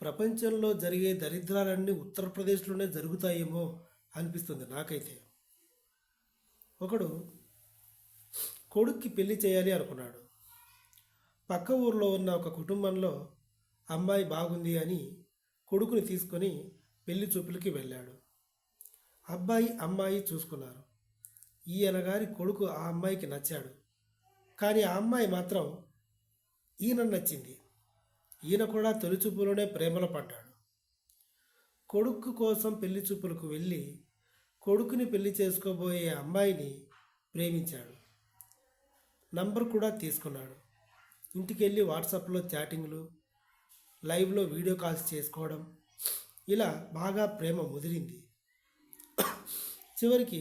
ప్రపంచంలో జరిగే దరిద్రాలన్నీ ఉత్తరప్రదేశ్లోనే జరుగుతాయేమో అనిపిస్తుంది నాకైతే. ఒకడు కొడుక్కి పెళ్ళి చేయాలి అనుకున్నాడు. పక్క ఊర్లో ఉన్న ఒక కుటుంబంలో అమ్మాయి బాగుంది అని కొడుకుని తీసుకొని పెళ్ళి చూపులకి వెళ్ళాడు. అబ్బాయి అమ్మాయి చూసుకున్నారు. ఈయన గారి కొడుకు ఆ అమ్మాయికి నచ్చాడు. కానీ ఆ అమ్మాయి మాత్రం ఈయన నచ్చింది. ఈయన కూడా తొలి చూపులోనే ప్రేమలో పడ్డాడు. కొడుకు కోసం పెళ్ళి చూపులకు వెళ్ళి కొడుకుని పెళ్ళి చేసుకోబోయే అమ్మాయిని ప్రేమించాడు. నంబర్ కూడా తీసుకున్నాడు. ఇంటికి వెళ్ళి వాట్సాప్లో చాటింగ్లు లైవ్లో వీడియో కాల్స్ చేసుకోవడం ఇలా బాగా ప్రేమ ముదిరింది. చివరికి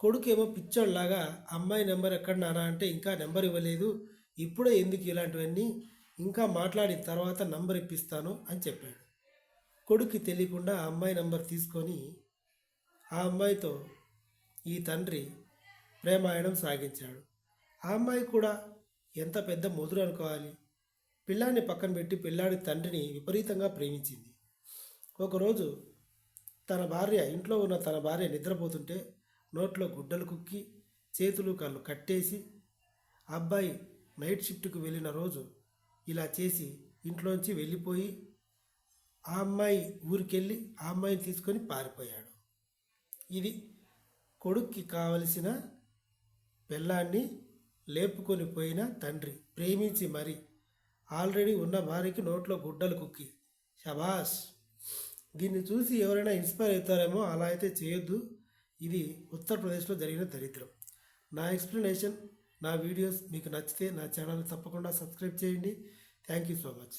కొడుకేమో పిచ్చోళ్ళలాగా అమ్మాయి నెంబర్ ఎక్కడ నానా? అంటే ఇంకా నెంబర్ ఇవ్వలేదు. ఇప్పుడే ఎందుకు ఇలాంటివన్నీ ఇంకా మాట్లాడిన తర్వాత నంబర్ ఇప్పిస్తాను అని చెప్పాడు. కొడుక్కి తెలియకుండా ఆ అమ్మాయి నంబర్ తీసుకొని ఆ అమ్మాయితో ఈ తండ్రి ప్రేమాయణం సాగించాడు. ఆ అమ్మాయి కూడా ఎంత పెద్ద ముదురు అనుకోవాలి. పిల్లాన్ని పక్కన పెట్టి పిల్లాడి తండ్రిని విపరీతంగా ప్రేమించింది. ఒకరోజు తన భార్య ఇంట్లో ఉన్న తన భార్య నిద్రపోతుంటే నోట్లో గుడ్డలు కుక్కి చేతులు కళ్ళు కట్టేసి అబ్బాయి నైట్ షిఫ్ట్కి వెళ్ళిన రోజు ఇలా చేసి ఇంట్లోంచి వెళ్ళిపోయి ఆ అమ్మాయి ఊరికెళ్ళి ఆ అమ్మాయిని తీసుకొని పారిపోయాడు. ఇది కొడుక్కి కావలసిన పెళ్ళాన్ని లేపుకొని పోయిన తండ్రి. ప్రేమించి మరి ఆల్రెడీ ఉన్న భార్యకి నోట్లో గుడ్డలు కుక్కి. శబాష్ దీన్ని చూసి ఎవరైనా ఇన్స్పైర్ అవుతారేమో అలా అయితే చేయొద్దు. ఇది ఉత్తరప్రదేశ్లో జరిగిన దరిద్రం. నా ఎక్స్ప్లెనేషన్ నా వీడియోస్ మీకు నచ్చితే నా ఛానల్ తప్పకుండా సబ్స్క్రైబ్ చేయండి. Thank you so much.